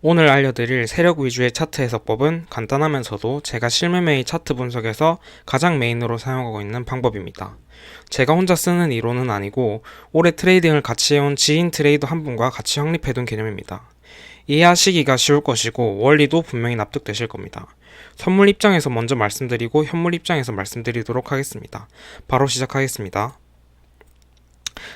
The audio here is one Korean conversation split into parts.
오늘 알려드릴 세력 위주의 차트 해석법은 간단하면서도 제가 실매매의 차트 분석에서 가장 메인으로 사용하고 있는 방법입니다. 제가 혼자 쓰는 이론은 아니고 오래 트레이딩을 같이 해온 지인 트레이더 한 분과 같이 확립해둔 개념입니다. 이해하시기가 쉬울 것이고 원리도 분명히 납득되실 겁니다. 선물 입장에서 먼저 말씀드리고 현물 입장에서 말씀드리도록 하겠습니다. 바로 시작하겠습니다.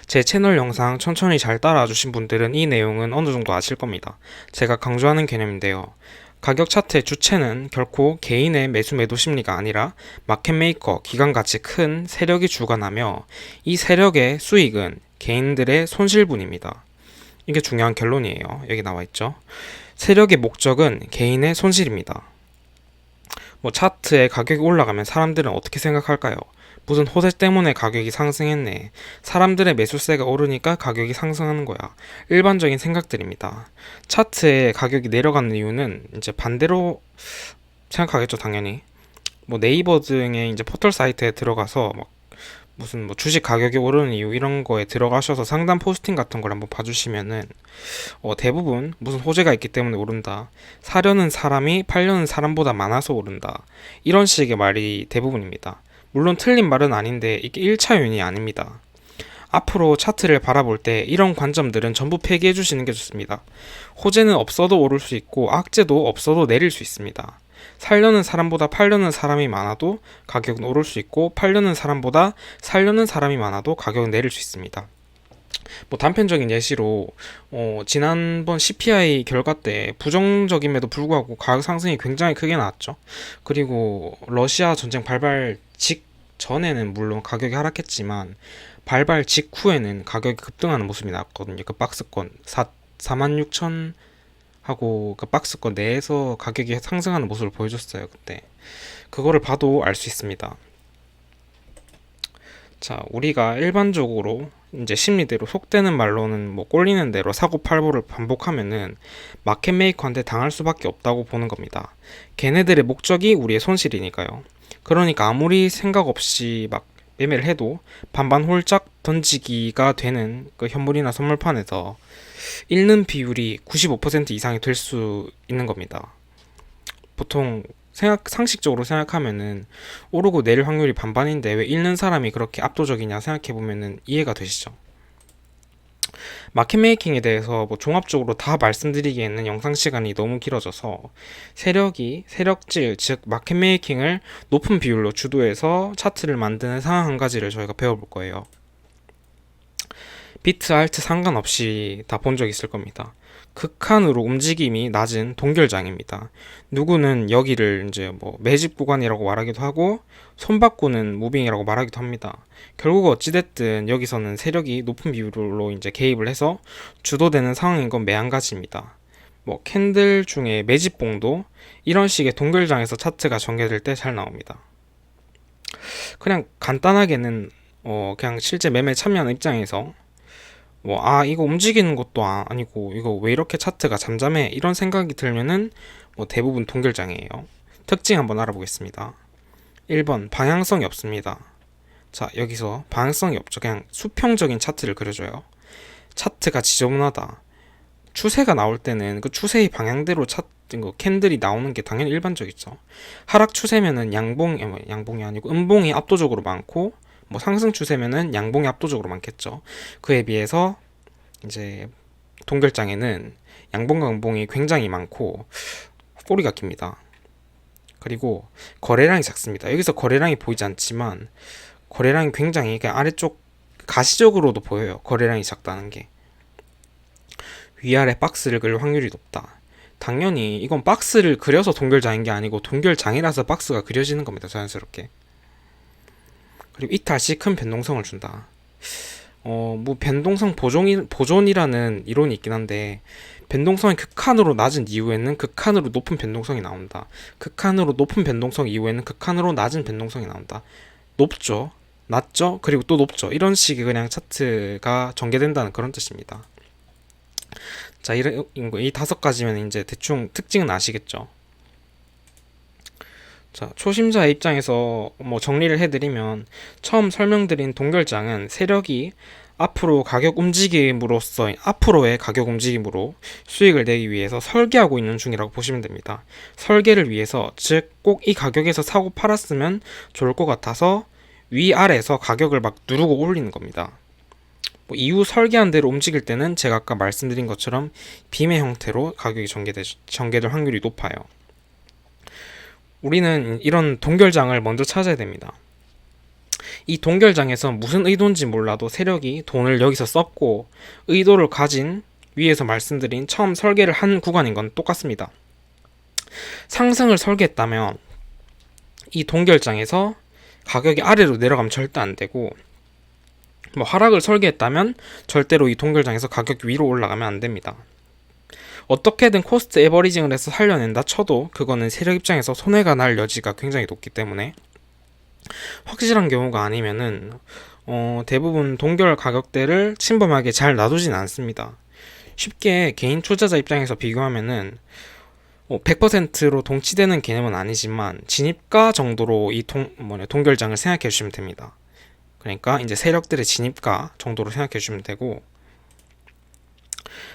제 채널 영상 천천히 잘 따라와 주신 분들은 이 내용은 어느 정도 아실 겁니다. 제가 강조하는 개념인데요. 가격 차트의 주체는 결코 개인의 매수 매도 심리가 아니라 마켓 메이커, 기관 같이 큰 세력이 주관하며 이 세력의 수익은 개인들의 손실분입니다. 이게 중요한 결론이에요. 여기 나와 있죠. 세력의 목적은 개인의 손실입니다. 뭐 차트에 가격이 올라가면 사람들은 어떻게 생각할까요? 무슨 호재 때문에 가격이 상승했네. 사람들의 매수세가 오르니까 가격이 상승하는 거야. 일반적인 생각들입니다. 차트에 가격이 내려가는 이유는 이제 반대로 생각하겠죠, 당연히. 뭐 네이버 등의 이제 포털 사이트에 들어가서 막 무슨 뭐 주식 가격이 오르는 이유 이런 거에 들어가셔서 상담 포스팅 같은 걸 한번 봐주시면은 어, 대부분 무슨 호재가 있기 때문에 오른다. 사려는 사람이 팔려는 사람보다 많아서 오른다. 이런 식의 말이 대부분입니다. 물론 틀린 말은 아닌데 이게 1차 요인이 아닙니다. 앞으로 차트를 바라볼 때 이런 관점들은 전부 폐기해 주시는 게 좋습니다. 호재는 없어도 오를 수 있고 악재도 없어도 내릴 수 있습니다. 살려는 사람보다 팔려는 사람이 많아도 가격은 오를 수 있고 팔려는 사람보다 살려는 사람이 많아도 가격은 내릴 수 있습니다. 뭐 단편적인 예시로 어, 지난번 CPI 결과 때 부정적임에도 불구하고 가격 상승이 굉장히 크게 나왔죠. 그리고 러시아 전쟁 발발 직전에는 물론 가격이 하락했지만 발발 직후에는 가격이 급등하는 모습이 나왔거든요. 그 박스권 4, 46,000 하고 그 박스권 내에서 가격이 상승하는 모습을 보여줬어요. 그때 그거를 봐도 알 수 있습니다. 자, 우리가 일반적으로 이제 심리대로 속되는 말로는 뭐 꼴리는 대로 사고 팔고를 반복하면은 마켓 메이커한테 당할 수밖에 없다고 보는 겁니다. 걔네들의 목적이 우리의 손실이니까요. 그러니까 아무리 생각 없이 막 매매를 해도 반반 홀짝 던지기가 되는 그 현물이나 선물판에서 잃는 비율이 95% 이상이 될 수 있는 겁니다. 보통 생각 상식적으로 생각하면은 오르고 내릴 확률이 반반인데 왜 잃는 사람이 그렇게 압도적이냐 생각해 보면은 이해가 되시죠? 마켓 메이킹에 대해서 뭐 종합적으로 다 말씀드리기에는 영상 시간이 너무 길어져서 세력이 세력질 즉 마켓 메이킹을 높은 비율로 주도해서 차트를 만드는 상황 한 가지를 저희가 배워볼 거예요. 비트, 알트 상관없이 다 본 적 있을 겁니다. 극한으로 움직임이 낮은 동결장입니다. 누구는 여기를 이제 뭐 매집 구간이라고 말하기도 하고 손바꾸는 무빙이라고 말하기도 합니다. 결국 어찌됐든 여기서는 세력이 높은 비율로 이제 개입을 해서 주도되는 상황인 건 매한가지입니다. 뭐 캔들 중에 매집봉도 이런 식의 동결장에서 차트가 전개될 때 잘 나옵니다. 그냥 간단하게는 어 그냥 실제 매매 참여하는 입장에서 뭐, 아, 이거 움직이는 것도 아- 아니고, 이거 왜 이렇게 차트가 잠잠해? 이런 생각이 들면은, 뭐, 대부분 동결장이에요. 특징 한번 알아보겠습니다. 1번, 방향성이 없습니다. 자, 여기서 방향성이 없죠. 그냥 수평적인 차트를 그려줘요. 차트가 지저분하다. 추세가 나올 때는 그 추세의 방향대로 차트, 그 캔들이 나오는 게 당연히 일반적이죠. 하락 추세면은 양봉, 뭐 양봉이 아니고 음봉이 압도적으로 많고, 뭐 상승 추세면은 양봉이 압도적으로 많겠죠. 그에 비해서 이제 동결장에는 양봉과 음봉이 굉장히 많고 꼬리가 깁니다. 그리고 거래량이 작습니다. 여기서 거래량이 보이지 않지만 거래량이 굉장히 그냥 아래쪽 가시적으로도 보여요. 거래량이 작다는 게. 위아래 박스를 그릴 확률이 높다. 당연히 이건 박스를 그려서 동결장인 게 아니고 동결장이라서 박스가 그려지는 겁니다. 자연스럽게. 그리고 이탈시 큰 변동성을 준다. 어, 뭐 변동성 보존이, 보존이라는 이론이 있긴 한데 변동성이 극한으로 낮은 이후에는 극한으로 높은 변동성이 나온다. 극한으로 높은 변동성 이후에는 극한으로 낮은 변동성이 나온다. 높죠. 낮죠. 그리고 또 높죠. 이런 식의 그냥 차트가 전개된다는 그런 뜻입니다. 자, 이런 이 다섯 가지면 이제 대충 특징은 아시겠죠. 자, 초심자 입장에서 뭐 정리를 해드리면 처음 설명드린 동결장은 세력이 앞으로 가격 움직임으로써 앞으로의 가격 움직임으로 수익을 내기 위해서 설계하고 있는 중이라고 보시면 됩니다. 설계를 위해서 즉 꼭 이 가격에서 사고 팔았으면 좋을 것 같아서 위아래에서 가격을 막 누르고 올리는 겁니다. 뭐 이후 설계한 대로 움직일 때는 제가 아까 말씀드린 것처럼 빔의 형태로 가격이 전개되, 전개될 확률이 높아요. 우리는 이런 동결장을 먼저 찾아야 됩니다. 이 동결장에서 무슨 의도인지 몰라도 세력이 돈을 여기서 썼고 의도를 가진 위에서 말씀드린 처음 설계를 한 구간인 건 똑같습니다. 상승을 설계했다면 이 동결장에서 가격이 아래로 내려가면 절대 안 되고 뭐 하락을 설계했다면 절대로 이 동결장에서 가격이 위로 올라가면 안 됩니다. 어떻게든 코스트 에버리징을 해서 살려낸다 쳐도 그거는 세력 입장에서 손해가 날 여지가 굉장히 높기 때문에 확실한 경우가 아니면은 어, 대부분 동결 가격대를 침범하게 잘 놔두진 않습니다. 쉽게 개인 투자자 입장에서 비교하면은 어, 100%로 동치되는 개념은 아니지만 진입가 정도로 이 동, 뭐냐, 동결장을 생각해 주시면 됩니다. 그러니까 이제 세력들의 진입가 정도로 생각해 주시면 되고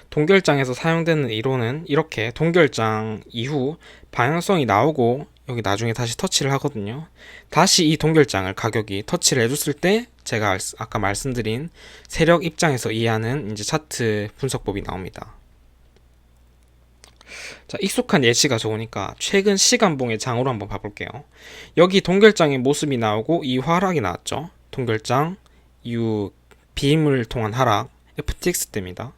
동결장에서 사용되는 이론은 이렇게 동결장 이후 방향성이 나오고 여기 나중에 다시 터치를 하거든요. 다시 이 동결장을 가격이 터치를 해줬을 때 제가 아까 말씀드린 세력 입장에서 이해하는 이제 차트 분석법이 나옵니다. 자, 익숙한 예시가 좋으니까 최근 시간봉의 장으로 한번 봐볼게요. 여기 동결장의 모습이 나오고 이 하락이 나왔죠. 동결장 이후 비임을 통한 하락 FTX 때입니다.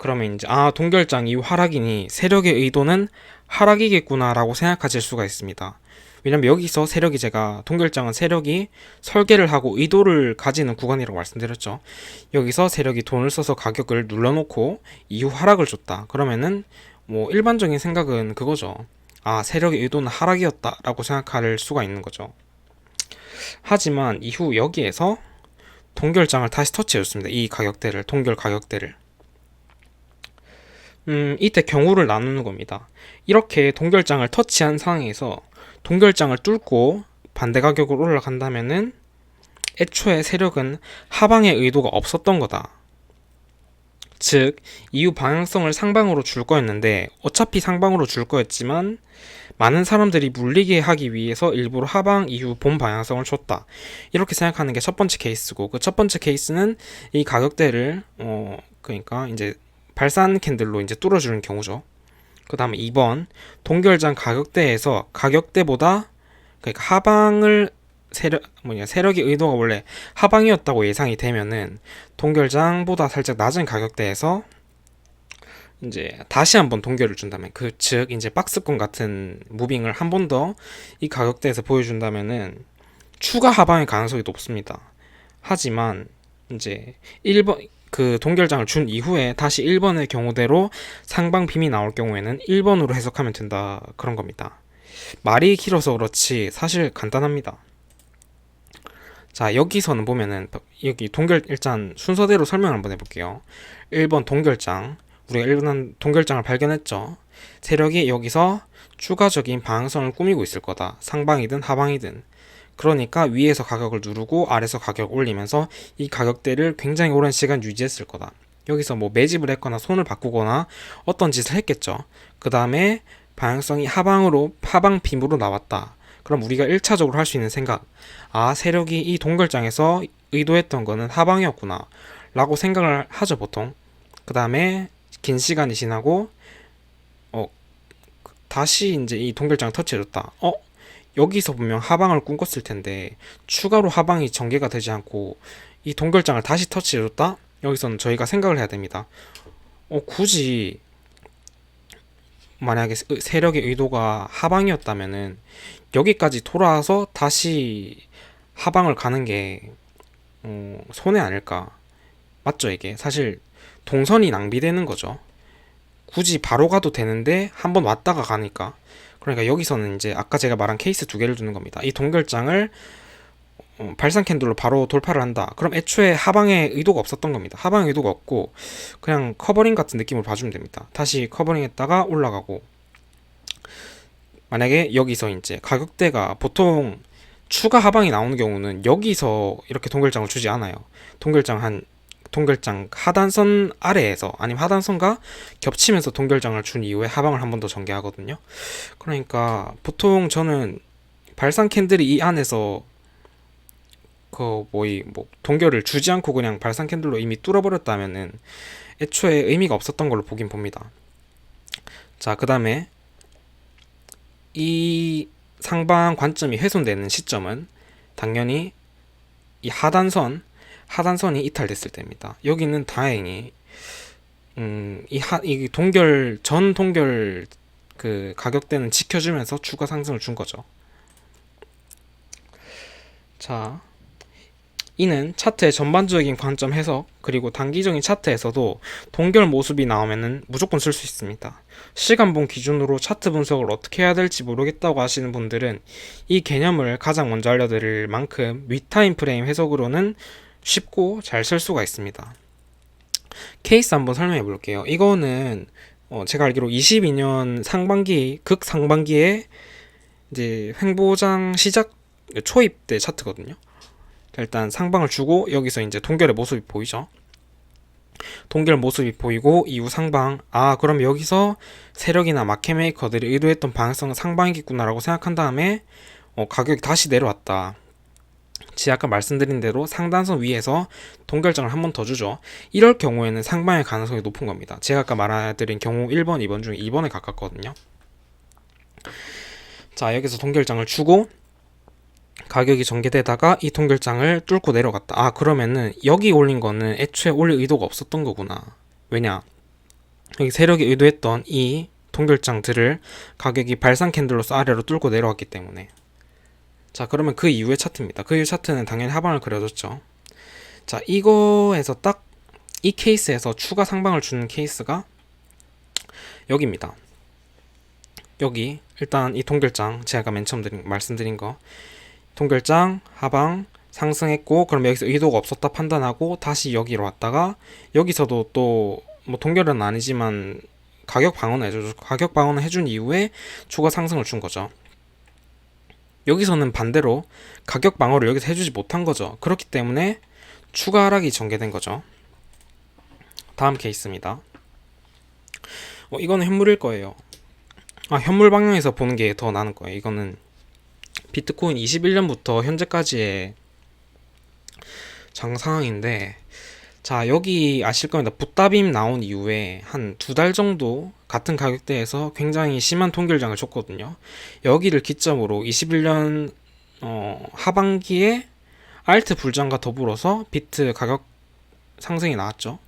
그러면 이제 아 동결장 이후 하락이니 세력의 의도는 하락이겠구나라고 생각하실 수가 있습니다. 왜냐면 여기서 세력이 제가 동결장은 세력이 설계를 하고 의도를 가지는 구간이라고 말씀드렸죠. 여기서 세력이 돈을 써서 가격을 눌러놓고 이후 하락을 줬다. 그러면은 뭐 일반적인 생각은 그거죠. 아 세력의 의도는 하락이었다라고 생각할 수가 있는 거죠. 하지만 이후 여기에서 동결장을 다시 터치해줬습니다. 이 가격대를 동결 가격대를 음, 이때 경우를 나누는 겁니다. 이렇게 동결장을 터치한 상황에서 동결장을 뚫고 반대 가격으로 올라간다면은 애초에 세력은 하방의 의도가 없었던 거다. 즉, 이후 방향성을 상방으로 줄 거였는데 어차피 상방으로 줄 거였지만 많은 사람들이 물리게 하기 위해서 일부러 하방 이후 본 방향성을 줬다. 이렇게 생각하는 게 첫 번째 케이스고 그 첫 번째 케이스는 이 가격대를 어 그러니까 이제 발산 캔들로 이제 뚫어주는 경우죠. 그 다음에 2번 동결장 가격대에서 가격대보다 그러니까 하방을 세력 뭐냐 세력의 의도가 원래 하방이었다고 예상이 되면은 동결장보다 살짝 낮은 가격대에서 이제 다시 한번 동결을 준다면 그 즉 이제 박스권 같은 무빙을 한 번 더 이 가격대에서 보여준다면은 추가 하방의 가능성이 높습니다. 하지만 이제 1번 그 동결장을 준 이후에 다시 1번의 경우대로 상방 빔이 나올 경우에는 1번으로 해석하면 된다 그런 겁니다. 말이 길어서 그렇지 사실 간단합니다. 자 여기서는 보면은 여기 동결 일단 순서대로 설명 한번 해볼게요. 1번 동결장 우리가 1번 동결장을 발견했죠. 세력이 여기서 추가적인 방향성을 꾸미고 있을 거다. 상방이든 하방이든 그러니까 위에서 가격을 누르고 아래서 가격 올리면서 이 가격대를 굉장히 오랜 시간 유지했을 거다. 여기서 뭐 매집을 했거나 손을 바꾸거나 어떤 짓을 했겠죠. 그 다음에 방향성이 하방으로 하방 빔으로 나왔다. 그럼 우리가 1차적으로 할 수 있는 생각. 아, 세력이 이 동결장에서 의도했던 거는 하방이었구나. 라고 생각을 하죠, 보통. 그 다음에 긴 시간이 지나고, 어, 다시 이제 이 동결장 터치해줬다. 어, 여기서 보면 하방을 꿈꿨을 텐데 추가로 하방이 전개가 되지 않고 이 동결장을 다시 터치해줬다? 여기서는 저희가 생각을 해야 됩니다. 어, 굳이 만약에 세력의 의도가 하방이었다면은 여기까지 돌아와서 다시 하방을 가는 게 어, 손해 아닐까? 맞죠 이게 사실 동선이 낭비되는 거죠. 굳이 바로 가도 되는데 한번 왔다가 가니까 그러니까 여기서는 이제 아까 제가 말한 케이스 두 개를 두는 겁니다. 이 동결장을 어, 발산 캔들로 바로 돌파를 한다. 그럼 애초에 하방에 의도가 없었던 겁니다. 하방에 의도가 없고 그냥 커버링 같은 느낌으로 봐주면 됩니다. 다시 커버링 했다가 올라가고 만약에 여기서 이제 가격대가 보통 추가 하방이 나오는 경우는 여기서 이렇게 동결장을 주지 않아요. 동결장 한 동결장 하단선 아래에서 아니면 하단선과 겹치면서 동결장을 준 이후에 하방을 한 번 더 전개하거든요. 그러니까 보통 저는 발산 캔들이 이 안에서 그 뭐이 뭐 동결을 주지 않고 그냥 발산 캔들로 이미 뚫어버렸다면은 애초에 의미가 없었던 걸로 보긴 봅니다. 자, 그 다음에 이 상방 관점이 훼손되는 시점은 당연히 이 하단선 하단선이 이탈됐을 때입니다. 여기는 다행히 음, 이, 하, 이 동결 전 동결 그 가격대는 지켜주면서 추가 상승을 준 거죠. 자, 이는 차트의 전반적인 관점 해석 그리고 단기적인 차트에서도 동결 모습이 나오면은 무조건 쓸 수 있습니다. 시간봉 기준으로 차트 분석을 어떻게 해야 될지 모르겠다고 하시는 분들은 이 개념을 가장 먼저 알려드릴 만큼 위타임 프레임 해석으로는 쉽고 잘 쓸 수가 있습니다. 케이스 한번 설명해 볼게요. 이거는 어 제가 알기로 22년 상반기 극 상반기에 이제 횡보장 시작 초입 때 차트거든요. 자, 일단 상방을 주고 여기서 이제 동결의 모습이 보이죠. 동결 모습이 보이고 이후 상방 아 그럼 여기서 세력이나 마켓 메이커들이 의도했던 방향성은 상방이겠구나라고 생각한 다음에 어, 가격이 다시 내려왔다. 제가 아까 말씀드린 대로 상단선 위에서 동결장을 한 번 더 주죠. 이럴 경우에는 상방의 가능성이 높은 겁니다. 제가 아까 말해드린 경우 1번, 2번 중에 2번에 가깝거든요. 자 여기서 동결장을 주고 가격이 전개되다가 이 동결장을 뚫고 내려갔다. 아 그러면은 여기 올린 거는 애초에 올릴 의도가 없었던 거구나. 왜냐? 여기 세력이 의도했던 이 동결장들을 가격이 발산 캔들로서 아래로 뚫고 내려왔기 때문에. 자 그러면 그 이후의 차트입니다. 그 이후 차트는 당연히 하방을 그려줬죠. 자 이거에서 딱 이 케이스에서 추가 상방을 주는 케이스가 여기입니다. 여기 일단 이 동결장 제가 맨 처음 드린, 말씀드린 거 동결장 하방 상승했고 그럼 여기서 의도가 없었다 판단하고 다시 여기로 왔다가 여기서도 또 뭐 동결은 아니지만 가격 방어는 해줘 가격 방어는 해준 이후에 추가 상승을 준 거죠. 여기서는 반대로 가격 방어를 여기서 해주지 못한 거죠. 그렇기 때문에 추가 하락이 전개된 거죠. 다음 케이스입니다. 어, 이거는 현물일 거예요. 아, 현물 방향에서 보는 게 더 나은 거예요. 이거는 비트코인 21년부터 현재까지의 장 상황인데 자 여기 아실 겁니다 붓다빔 나온 이후에 한 두 달 정도 같은 가격대에서 굉장히 심한 통결장을 줬거든요. 여기를 기점으로 21년 어, 하반기에 알트 불장과 더불어서 비트 가격 상승이 나왔죠.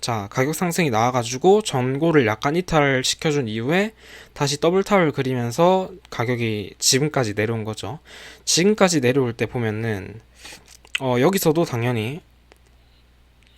자 가격 상승이 나와가지고 전고를 약간 이탈 시켜준 이후에 다시 더블 탑을 그리면서 가격이 지금까지 내려온 거죠. 지금까지 내려올 때 보면은 어, 여기서도 당연히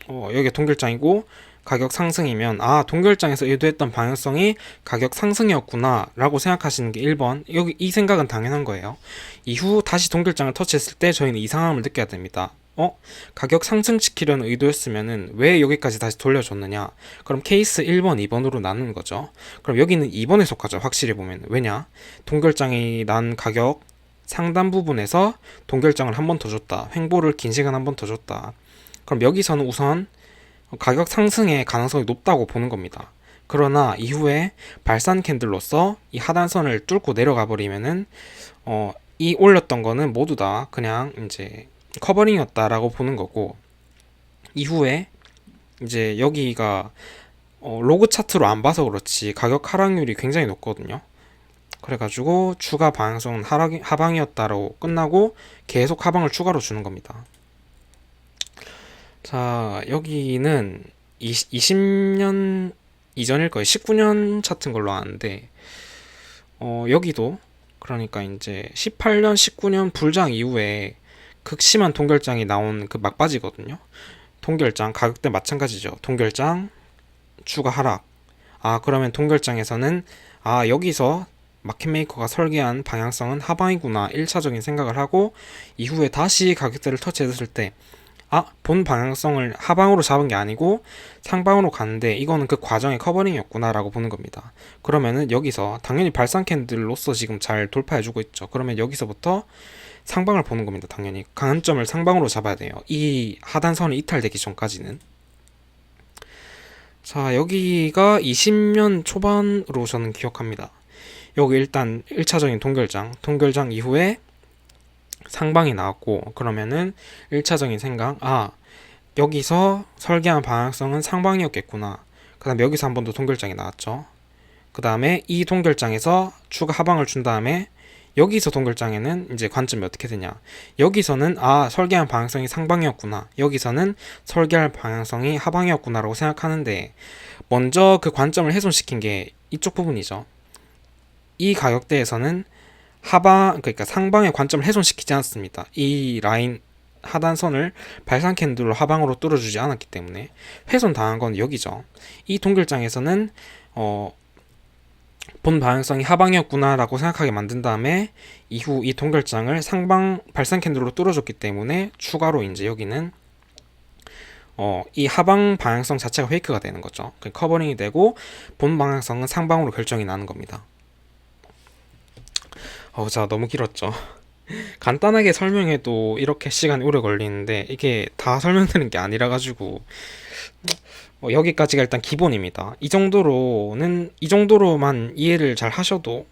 어, 여기가 동결장이고 가격 상승이면 아 동결장에서 의도했던 방향성이 가격 상승이었구나 라고 생각하시는 게 1번 여기 이 생각은 당연한 거예요 이후 다시 동결장을 터치했을 때 저희는 이상함을 느껴야 됩니다 어? 가격 상승시키려는 의도였으면은 왜 여기까지 다시 돌려줬느냐? 그럼 케이스 1번, 2번으로 나누는 거죠. 그럼 여기는 2번에 속하죠. 확실히 보면. 왜냐? 동결장이 난 가격 상단 부분에서 동결장을 한 번 더 줬다. 횡보를 긴 시간 한 번 더 줬다. 그럼 여기서는 우선 가격 상승의 가능성이 높다고 보는 겁니다. 그러나 이후에 발산 캔들로서 이 하단선을 뚫고 내려가 버리면은 어, 이 올렸던 거는 모두 다 그냥 이제 커버링이었다라고 보는 거고 이후에 이제 여기가 어, 로그 차트로 안 봐서 그렇지 가격 하락률이 굉장히 높거든요. 그래가지고 추가 방향성은 하락, 하방이었다라고 끝나고 계속 하방을 추가로 주는 겁니다. 자 여기는 20, 20년 이전일 거예요. 19년 차트인 걸로 아는데 어, 여기도 그러니까 이제 18년, 19년 불장 이후에 극심한 동결장이 나온 그 막바지거든요. 동결장 가격대 마찬가지죠. 동결장 추가 하락. 아 그러면 동결장에서는 아 여기서 마켓메이커가 설계한 방향성은 하방이구나 1차적인 생각을 하고 이후에 다시 가격대를 터치했을 때 아, 본 방향성을 하방으로 잡은 게 아니고 상방으로 갔는데 이거는 그 과정의 커버링이었구나라고 보는 겁니다. 그러면은 여기서 당연히 발상 캔들로서 지금 잘 돌파해주고 있죠. 그러면 여기서부터 상방을 보는 겁니다. 당연히 강한 점을 상방으로 잡아야 돼요. 이 하단선이 이탈되기 전까지는. 자, 여기가 20년 초반으로 저는 기억합니다. 여기 일단 1차적인 동결장, 동결장 이후에 상방이 나왔고 그러면은 1차적인 생각, 아, 여기서 설계한 방향성은 상방이었겠구나. 그 다음에 여기서 한 번 더 동결장이 나왔죠. 그 다음에 이 동결장에서 추가 하방을 준 다음에 여기서 동결장에는 이제 관점이 어떻게 되냐. 여기서는 아, 설계한 방향성이 상방이었구나. 여기서는 설계할 방향성이 하방이었구나 라고 생각하는데 먼저 그 관점을 훼손시킨 게 이쪽 부분이죠. 이 가격대에서는 하방 그러니까 상방의 관점을 훼손시키지 않습니다. 이 라인 하단선을 발상 캔들로 하방으로 뚫어주지 않았기 때문에 훼손 당한 건 여기죠. 이 동결장에서는 어, 본 방향성이 하방이었구나라고 생각하게 만든 다음에 이후 이 동결장을 상방 발상 캔들로 뚫어줬기 때문에 추가로 이제 여기는 어, 이 하방 방향성 자체가 페이크가 되는 거죠. 그 커버링이 되고 본 방향성은 상방으로 결정이 나는 겁니다. 어우, 자, 너무 길었죠. 간단하게 설명해도 이렇게 시간이 오래 걸리는데 이게 다 설명드리는 게 아니라 가지고 뭐 여기까지가 일단 기본입니다. 이 정도로는 이 정도로만 이해를 잘 하셔도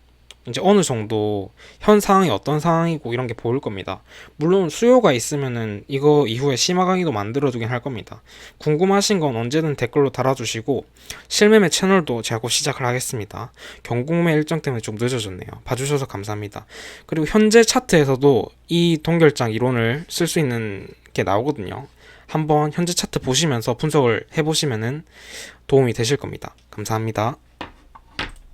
이제 어느 정도 현 상황이 어떤 상황이고 이런 게 보일 겁니다. 물론 수요가 있으면은 이거 이후에 심화 강의도 만들어두긴 할 겁니다. 궁금하신 건 언제든 댓글로 달아주시고 실매매 채널도 제가 곧 시작을 하겠습니다. 경공매 일정 때문에 좀 늦어졌네요. 봐주셔서 감사합니다. 그리고 현재 차트에서도 이 동결장 이론을 쓸 수 있는 게 나오거든요. 한번 현재 차트 보시면서 분석을 해보시면은 도움이 되실 겁니다. 감사합니다.